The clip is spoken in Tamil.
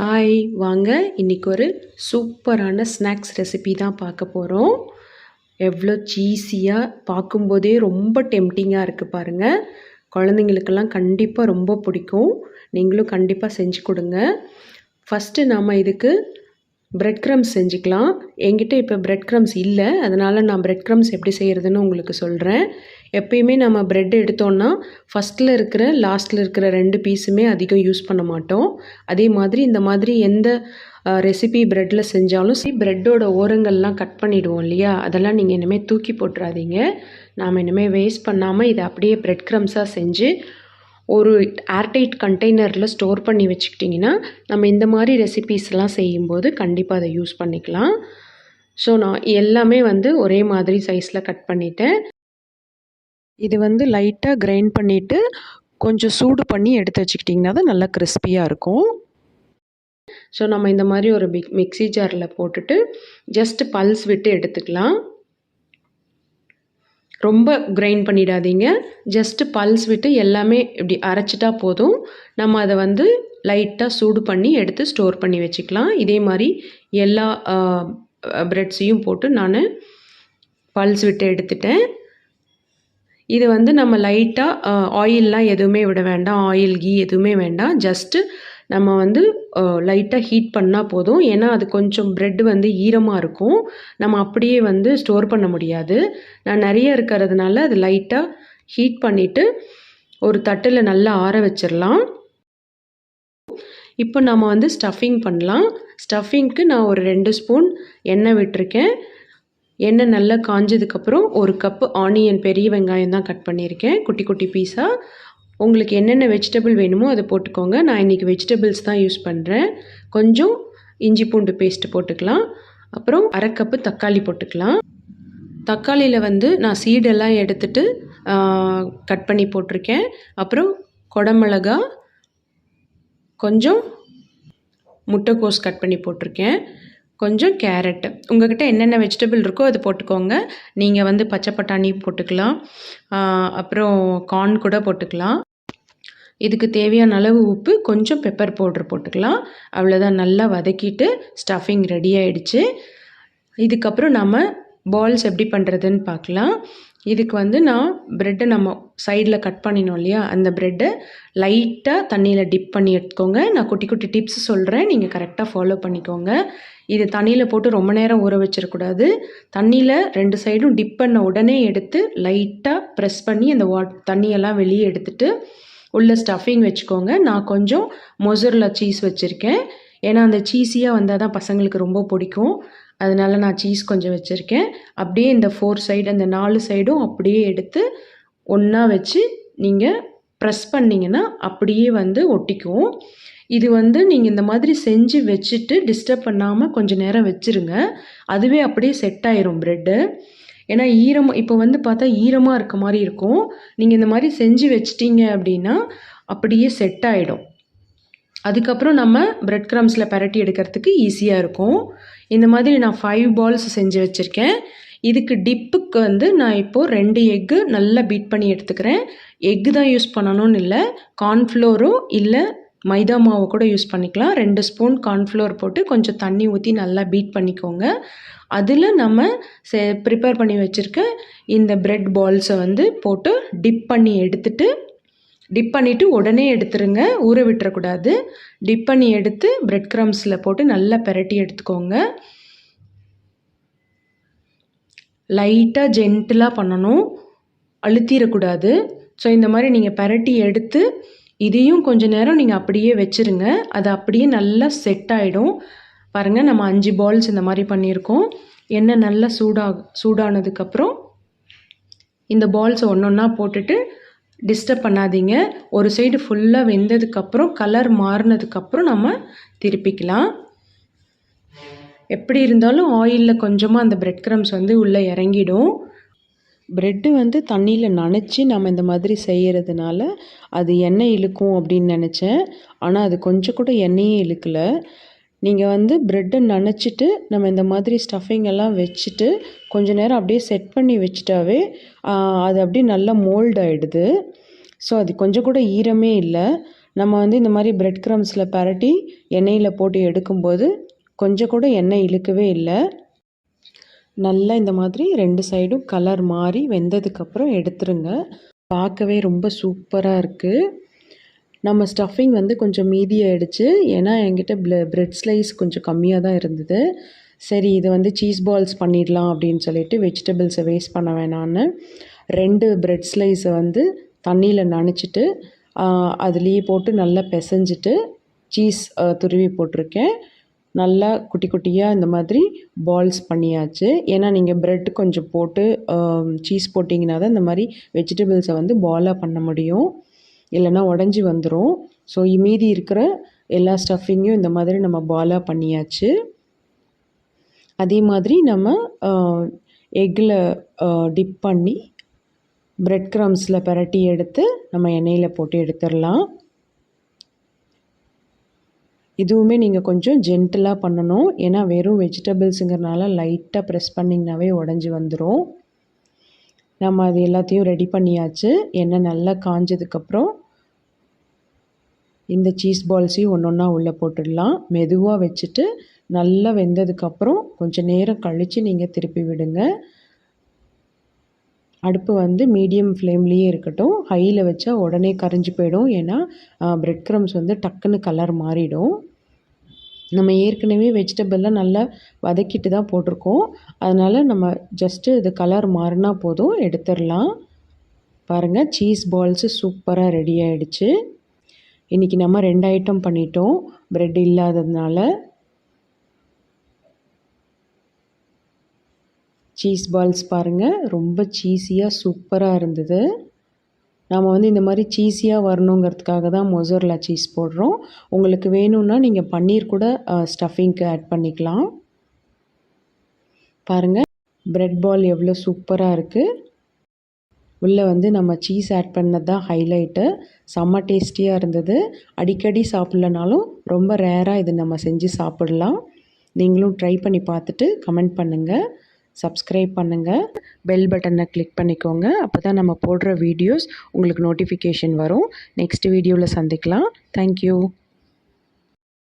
ஹாய் வாங்க இன்றைக்கி ஒரு சூப்பரான ஸ்நாக்ஸ் ரெசிபி தான் பார்க்க போகிறோம் எவ்வளோ சீஸியாக பார்க்கும்போதே ரொம்ப டெம்டிங்காக இருக்குது பாருங்கள் குழந்தைங்களுக்கெல்லாம் கண்டிப்பாக ரொம்ப பிடிக்கும். நீங்களும் கண்டிப்பாக செஞ்சு கொடுங்க. ஃபஸ்ட்டு நாம் இதுக்கு பிரெட் க்ரம்ஸ் செஞ்சுக்கலாம். என்கிட்ட இப்போ பிரெட் க்ரம்ஸ் இல்லை. அதனால் நான் பிரெட் க்ரம்ஸ் எப்படி செய்கிறதுன்னு உங்களுக்கு சொல்கிறேன் எப்பயுமே நம்ம பிரெட் எடுத்தோன்னா ஃபஸ்ட்டில் இருக்கிற லாஸ்ட்டில் இருக்கிற ரெண்டு பீஸுமே அதிகம் யூஸ் பண்ண மாட்டோம். அதே மாதிரி இந்த மாதிரி எந்த ரெசிபி ப்ரெட்டில் செஞ்சாலும் சரி ப்ரெட்டோட ஓரங்கள்லாம் கட் பண்ணிவிடுவோம் இல்லையா? அதெல்லாம் நீங்கள் இனிமேல் தூக்கி போட்டுறாதீங்க. நாம் இனிமேல் வேஸ்ட் பண்ணாமல் இதை அப்படியே பிரெட் க்ரம்ஸாக செஞ்சு ஒரு ஏர்டைட் கண்டெய்னரில் ஸ்டோர் பண்ணி வச்சுக்கிட்டிங்கன்னா நம்ம இந்த மாதிரி ரெசிபீஸ்லாம் செய்யும்போது கண்டிப்பாக அதை யூஸ் பண்ணிக்கலாம். ஸோ நான் எல்லாமே வந்து ஒரே மாதிரி சைஸில் கட் பண்ணிட்டேன். இது வந்து லைட்டாக கிரைண்ட் பண்ணிவிட்டு கொஞ்சம் சூடு பண்ணி எடுத்து வச்சுக்கிட்டிங்கன்னா தான் நல்லா கிறிஸ்பியாக இருக்கும். ஸோ நம்ம இந்த மாதிரி ஒரு மிக் மிக்சி ஜாரில் போட்டுட்டு ஜஸ்ட்டு பல்ஸ் விட்டு எடுத்துக்கலாம். ரொம்ப கிரைண்ட் பண்ணிடாதீங்க. ஜஸ்ட்டு பல்ஸ் விட்டு எல்லாமே இப்படி அரைச்சிட்டா போதும். நம்ம அதை வந்து லைட்டாக சூடு பண்ணி எடுத்து ஸ்டோர் பண்ணி வச்சுக்கலாம். இதே மாதிரி எல்லா ப்ரெட்ஸையும் போட்டு நான் பல்ஸ் விட்டு எடுத்துட்டேன். இது வந்து நம்ம லைட்டாக ஆயிலெலாம் எதுவுமே விட வேண்டாம். ஆயில் கீ எதுவுமே வேண்டாம். ஜஸ்ட்டு நம்ம வந்து லைட்டாக ஹீட் பண்ணால் போதும். ஏன்னா அது கொஞ்சம் ப்ரெட் வந்து ஈரமாக இருக்கும். நம்ம அப்படியே வந்து ஸ்டோர் பண்ண முடியாது. நான் நிறைய இருக்கிறதுனால அது லைட்டாக ஹீட் பண்ணிவிட்டு ஒரு தட்டில் நல்லா ஆற வச்சிடலாம் இப்போ நம்ம வந்து ஸ்டஃபிங் பண்ணலாம். ஸ்டஃபிங்க்கு நான் ஒரு ரெண்டு ஸ்பூன் எண்ணெய் விட்டுருக்கேன். எண்ணெய் நல்லா காஞ்சதுக்கப்புறம் ஒரு கப்பு ஆனியன் பெரிய வெங்காயம் தான் கட் பண்ணியிருக்கேன். குட்டி குட்டி பீஸாக உங்களுக்கு என்னென்ன வெஜிடபிள் வேணுமோ அதை போட்டுக்கோங்க. நான் இன்றைக்கி வெஜிடபிள்ஸ் தான் யூஸ் பண்ணுறேன் கொஞ்சம் இஞ்சி பூண்டு பேஸ்ட்டு போட்டுக்கலாம். அப்புறம் அரை கப்பு தக்காளி போட்டுக்கலாம். தக்காளியில் வந்து நான் சீடெல்லாம் எடுத்துட்டு கட் பண்ணி போட்டிருக்கேன். அப்புறம் கொடமிளகா கொஞ்சம் முட்டைக்கோஸ் கட் பண்ணி போட்டிருக்கேன். கொஞ்சம் கேரட்டு உங்கள்கிட்ட என்னென்ன வெஜிடபிள் இருக்கோ அது போட்டுக்கோங்க. நீங்கள் வந்து பச்சை பட்டாணி போட்டுக்கலாம். அப்புறம் கார்ன் கூட போட்டுக்கலாம். இதுக்கு தேவையான அளவு உப்பு கொஞ்சம் பெப்பர் பவுட்ரு போட்டுக்கலாம். அவ்வளோதான் நல்லா வதக்கிட்டு ஸ்டஃபிங் ரெடி ஆகிடுச்சு இதுக்கப்புறம் நம்ம பால்ஸ் எப்படி பண்ணுறதுன்னு பார்க்கலாம். இதுக்கு வந்து நான் ப்ரெட்டை நம்ம சைடில் கட் பண்ணினோம் இல்லையா? அந்த ப்ரெட்டை லைட்டாக தண்ணியில் டிப் பண்ணி எடுத்துக்கோங்க. நான் குட்டி குட்டி டிப்ஸ் சொல்கிறேன் நீங்கள் கரெக்டாக ஃபாலோ பண்ணிக்கோங்க. இது தண்ணியில் போட்டு ரொம்ப நேரம் ஊற வச்சிடக்கூடாது. தண்ணியில் ரெண்டு சைடும் டிப் பண்ண உடனே எடுத்து லைட்டாக ப்ரெஸ் பண்ணி அந்த வாட் தண்ணியெல்லாம் வெளியே எடுத்துகிட்டு உள்ள ஸ்டஃபிங் வச்சுக்கோங்க. நான் கொஞ்சம் மொசரில் சீஸ் வச்சுருக்கேன். ஏன்னா அந்த சீஸியாக வந்தால் தான் பசங்களுக்கு ரொம்ப பிடிக்கும். அதனால் நான் சீஸ் கொஞ்சம் வச்சுருக்கேன். அப்படியே இந்த ஃபோர் சைடு அந்த நாலு சைடும் அப்படியே எடுத்து ஒன்றா வச்சு நீங்கள் ப்ரெஸ் பண்ணிங்கன்னா அப்படியே வந்து ஒட்டிக்கும். இது வந்து நீங்கள் இந்த மாதிரி செஞ்சு வச்சுட்டு டிஸ்டர்ப் பண்ணாமல் கொஞ்சம் நேரம் வச்சுருங்க. அதுவே அப்படியே செட் ஆயிரும் ப்ரெட்டு ஏன்னா ஈரம் இப்போ வந்து பார்த்தா ஈரமாக இருக்க மாதிரி இருக்கும். நீங்கள் இந்த மாதிரி செஞ்சு வச்சிட்டிங்க அப்படின்னா அப்படியே செட் ஆகிடும் அதுக்கப்புறம் நம்ம ப்ரெட் க்ரம்ஸில் பரட்டி எடுக்கிறதுக்கு ஈஸியாக இருக்கும். இந்த மாதிரி நான் ஃபைவ் பால்ஸ் செஞ்சு வச்சுருக்கேன். இதுக்கு டிப்புக்கு வந்து நான் இப்போது ரெண்டு எக்கு நல்லா பீட் பண்ணி எடுத்துக்கிறேன். எக்கு தான் யூஸ் பண்ணணும்னு இல்லை கார்ன்ஃப்ளோரும் இல்லை மைதா மாவு கூட யூஸ் பண்ணிக்கலாம். ரெண்டு ஸ்பூன் கார்ன்ஃப்ளோர் போட்டு கொஞ்சம் தண்ணி ஊற்றி நல்லா பீட் பண்ணிக்கோங்க. அதில் நம்ம சே ப்ரிப்பேர் பண்ணி வச்சுருக்க இந்த ப்ரெட் பால்ஸை வந்து போட்டு டிப் பண்ணி எடுத்துட்டு டிப் பண்ணிவிட்டு உடனே எடுத்துருங்க. ஊற விட்டுறக்கூடாது. டிப் பண்ணி எடுத்து ப்ரெட் க்ரம்ஸில் போட்டு நல்லா பெரட்டி எடுத்துக்கோங்க. லைட்டாக ஜென்டிலாக பண்ணணும். அழுத்திடக்கூடாது ஸோ இந்த மாதிரி நீங்கள் பெரட்டி எடுத்து இதையும் கொஞ்ச நேரம் நீங்கள் அப்படியே வச்சுருங்க. அது அப்படியே நல்லா செட் ஆகிடும் பாருங்கள் நம்ம அஞ்சு பால்ஸ் இந்த மாதிரி பண்ணியிருக்கோம். எண்ணெய் நல்லா சூடாக சூடானதுக்கப்புறம் இந்த பால்ஸை ஒன்று ஒன்றா போட்டுட்டு டிஸ்டர்ப் பண்ணாதீங்க. ஒரு சைடு ஃபுல்லாக வெந்ததுக்கப்புறம் கலர் மாறினதுக்கப்புறம் நம்ம திருப்பிக்கலாம். எப்படி இருந்தாலும் ஆயிலில் கொஞ்சமாக அந்த பிரெட் க்ரம்ஸ் வந்து உள்ளே இறங்கிடும். ப்ரெட்டு வந்து தண்ணியில் நனைச்சி நம்ம இந்த மாதிரி செய்கிறதுனால அது எண்ணெய் இழுக்கும் அப்படின்னு நினச்சேன். ஆனால் அது கொஞ்சம் கூட எண்ணெயே இழுக்கலை. நீங்கள் வந்து ப்ரெட்டை நனைச்சிட்டு நம்ம இந்த மாதிரி ஸ்டஃபிங் எல்லாம் வச்சுட்டு கொஞ்ச நேரம் அப்படியே செட் பண்ணி வச்சுட்டாவே அது அப்படியே நல்லா மோல்ட் ஆகிடுது ஸோ அது கொஞ்சம் கூட ஈரமே இல்லை. நம்ம வந்து இந்த மாதிரி பிரெட் க்ரம்ஸில் பரட்டி எண்ணெயில் போட்டு எடுக்கும்போது கொஞ்சம் கூட எண்ணெய் இழுக்கவே இல்லை. நல்லா இந்த மாதிரி ரெண்டு சைடும் கலர் மாறி வெந்ததுக்கப்புறம் எடுத்துருங்க. பார்க்கவே ரொம்ப சூப்பராக இருக்குது நம்ம ஸ்டஃபிங் வந்து கொஞ்சம் மீதி ஆயிடுச்சு. ஏன்னா என்கிட்ட ப்ள ப்ரெட் ஸ்லைஸ் கொஞ்சம் கம்மியாக தான் இருந்தது. சரி இது வந்து சீஸ் பால்ஸ் பண்ணிடலாம் அப்படின்னு சொல்லிட்டு வெஜிடபிள்ஸை வேஸ்ட் பண்ண வேணான்னு ரெண்டு ப்ரெட் ஸ்லைஸை வந்து தண்ணியில் நனைச்சிட்டு அதுலேயே போட்டு நல்லா பிசைஞ்சிட்டு சீஸ் துருவி போட்டிருக்கேன். நல்லா குட்டி குட்டியாக இந்த மாதிரி பால்ஸ் பண்ணியாச்சு. ஏன்னா நீங்கள் ப்ரெட் கொஞ்சம் போட்டு சீஸ் போட்டிங்கன்னா தான் இந்த மாதிரி வெஜிடபிள்ஸை வந்து பாலாக பண்ண முடியும். இல்லைன்னா உடஞ்சி வந்துடும் ஸோ மீதி இருக்கிற எல்லா ஸ்டஃபிங்கையும் இந்த மாதிரி நம்ம பாலாக பண்ணியாச்சு. அதே மாதிரி நம்ம எக்கில் டிப் பண்ணி ப்ரெட் க்ரம்ஸில் பரட்டி எடுத்து நம்ம எண்ணெயில் போட்டு எடுத்துடலாம். இதுவுமே நீங்கள் கொஞ்சம் ஜென்டிலாக பண்ணணும். ஏன்னா வெறும் வெஜிடபிள்ஸுங்கிறனால லைட்டாக ப்ரெஸ் பண்ணிங்கனாவே உடஞ்சி வந்துடும் நம்ம அது எல்லாத்தையும் ரெடி பண்ணியாச்சு. எண்ணெய் நல்லா காஞ்சதுக்கப்புறம் இந்த சீஸ் பால்ஸையும் ஒன்று ஒன்றா உள்ளே போட்டுடலாம். மெதுவாக வச்சுட்டு நல்லா வெந்ததுக்கப்புறம் கொஞ்சம் நேரம் கழித்து நீங்கள் திருப்பி விடுங்க. அடுப்பு வந்து மீடியம் ஃப்ளேம்லேயே இருக்கட்டும். ஹையில் வச்சா உடனே கரைஞ்சி போயிடும். ஏன்னா ப்ரெட் க்ரம்ஸ் வந்து டக்குன்னு கலர் மாறிடும். நம்ம ஏற்கனவே வெஜிடபிள்லாம் நல்லா வதக்கிட்டு தான் போட்டிருக்கோம். அதனால் நம்ம ஜஸ்ட்டு இது கலர் மாறினா போதும் எடுத்துடலாம். பாருங்கள் சீஸ் பால்ஸு சூப்பராக ரெடி ஆகிடுச்சு இன்றைக்கி நம்ம ரெண்டு ஐட்டம் பண்ணிட்டோம் ப்ரெட் இல்லாததுனால. சீஸ் பால்ஸ் பாருங்கள் ரொம்ப சீஸியாக சூப்பராக இருந்தது. நாம் வந்து இந்த மாதிரி சீஸியாக வரணுங்கிறதுக்காக தான் மொசோரிலா சீஸ் போடுறோம். உங்களுக்கு வேணும்னா நீங்கள் பன்னீர் கூட ஸ்டஃபிங்க்கு ஆட் பண்ணிக்கலாம். பாருங்கள் ப்ரெட் பால் எவ்வளோ சூப்பராக இருக்குது உள்ளே வந்து நம்ம சீஸ் ஆட் பண்ணது தான் ஹைலைட்டு செம்ம டேஸ்டியாக இருந்தது. அடிக்கடி சாப்பிட்லனாலும் ரொம்ப ரேராக இது நம்ம செஞ்சு சாப்பிடலாம். நீங்களும் ட்ரை பண்ணி பார்த்துட்டு கமெண்ட் பண்ணுங்கள் சப்ஸ்கிரைப் பண்ணுங்கள் பெல் பட்டனை கிளிக் பண்ணிக்கோங்க. அப்போ தான் நம்ம போடுற வீடியோஸ் உங்களுக்கு நோட்டிஃபிகேஷன் வரும். நெக்ஸ்ட் வீடியோவில் சந்திக்கலாம். தேங்க்யூ